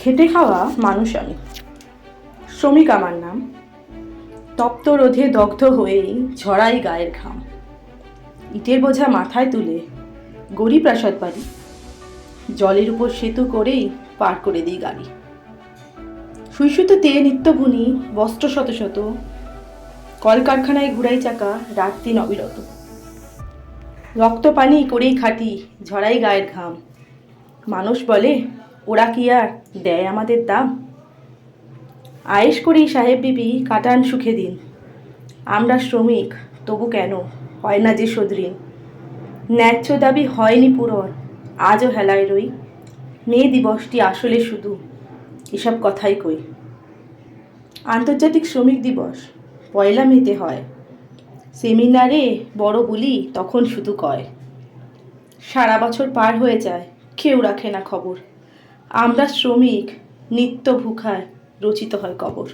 খেটে খাওয়া মানুষ আমি। শ্রমিক আমার নাম। তপ্ত রোধে দগ্ধ হয়েই ঝরাই গায়ের ঘাম। ইটের বোঝা মাথায় তুলে গড়ি প্রাসাদ বাড়ি। জলের উপর সেতু করেই পার করে দিই গাড়ি। সুইসুতোতে নিত্য বুনি বস্ত্র শত শত, কলকারখানায় ঘুরাই চাকা রাত দিন অবিরত রক্ত পানি করেই খাটি ঝরাই গায়ের ঘাম। মানুষ বলে ওরা কি আর দেয় আমাদের দাম? আয়েস করেই সাহেব বিবি, কাটান সুখে দিন। আমরা শ্রমিক, তবু কেন? হয় না যে শোধঋণ ন্যায্য দাবি হয়নি পূরণ, আজও হেলায় রই। মে দিবসটি আসলে শুধু এসব কথাই কই। আন্তর্জাতিক শ্রমিক দিবস, পয়লা মেতে হয়। সেমিনারে বড় বলি তখন শুধু কয়, সারা বছর পার হয়ে যায়, কেউ রাখে না খবর। আমরা শ্রমিক নিত্য ভুখায় রচিত হয় কবর।